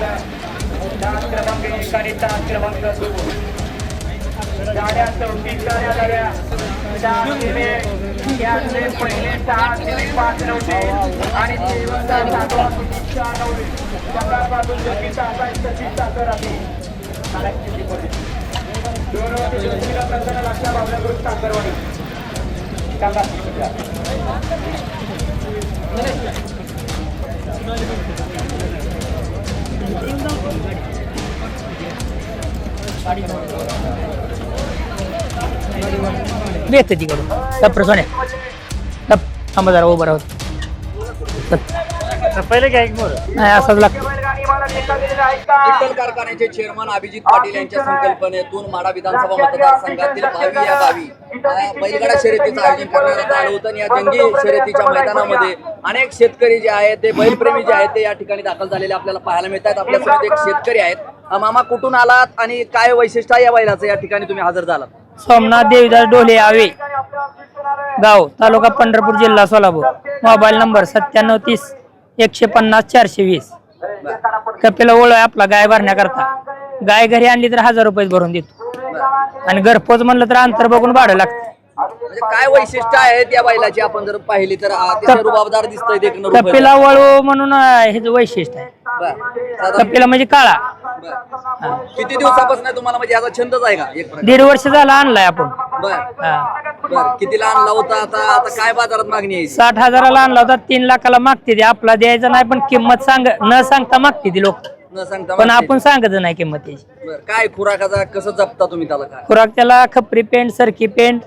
दहा क्रमांक एक आणि तास क्रमांक दोन गाड्या चौतीस गाड्या झाल्या दिले यातले पहिले सहा दिले पाच नव्हते आणि शेवटचा सातवा चार नव्हते सकाळपासून जशी तास आहे तशी तास राहते दोन वर्ष जोशीला प्रसन्न लक्षात आपल्याकडून साखरवाडी सांगा भेटते तिकडून टप्पर सोन्या टप थांबा जरा उभं राहत पहिले काय बोल नाही असंच लागतं बैलगाडी मला नेता दिलेला आहे का विठ्ठल कारखान्याचे चेअरमन अभिजित पाटील यांच्या संकल्पनेतून माडा विधानसभा मतदारसंघातील भावी या गावी अं, बैलगाडा शर्यतीचं आयोजन करण्यात आलं होतं आणि या जंगी शर्यतीच्या मैदानामध्ये अनेक शेतकरी जे आहेत ते बैलप्रेमी जे आहेत ते या ठिकाणी दाखल झालेले आपल्याला पाहायला मिळतात. आपल्यासोबत एक शेतकरी आहेत. मामा कुठून आलात आणि काय वैशिष्ट्य आहे या बैलाचं? या ठिकाणी तुम्ही हजर झालात. सोमनाथ देवीदास डोले आवे गाव तालुका पंढरपूर जिल्हा सोलापूर. मोबाईल नंबर सत्त्याण्णव तीस एकशे पन्नास चारशे वीस. कपिला ओळ आहे आपला गाय भरण्याकरता. गाय घरी आणली तर हजार रुपये भरून देतो. आणि घरपोच म्हणलं तर अंतर बघून भाडं लागतं. म्हणजे काय वैशिष्ट्य आहेत या बैलाची? आपण जर पाहिली तर अतिशय रुबाबदार दिसतंय देखणं रुबाब. कपिला वळू म्हणून अं, हे वैशिष्ट्य आहे. बरं. साधारण- कपिला म्हणजे काळा. बरं. किती दिवसापासून तुम्हाला? म्हणजे याचा छंदच आहे का? एक प्रकार. दीड वर्ष झाला आणलाय आपण. बर हा. बर. कितीला आणला होता? आता आता काय बाजारात मागणी आहे? साठ हजाराला आणला होता. तीन लाखाला मागते ती. आपला द्यायचा नाही पण किंमत सांग न सांगता मागते ती लोक. न सांगता पण. आपण सांगत नाही किंमत त्याची बर काय खुराकाचा कसं जपता तुम्ही त्याला काय? खुराक त्याला खपरी पेंट सरकी पेंट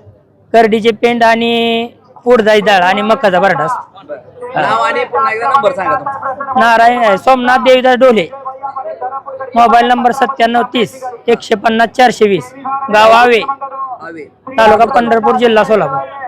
करडीचे पेंट आणि उडदाची डाळ आणि मकाचा बरडा असतो. बर. नाव आणि पुन्हा एकदा नंबर सांगा तुमचा नारायण सोमनाथ देवीदास डोले मोबाईल नंबर सत्त्याण्णव तीस एकशे पन्नास चारशे वीस गाव आवे तालुका पंढरपूर जिल्हा सोलापूर.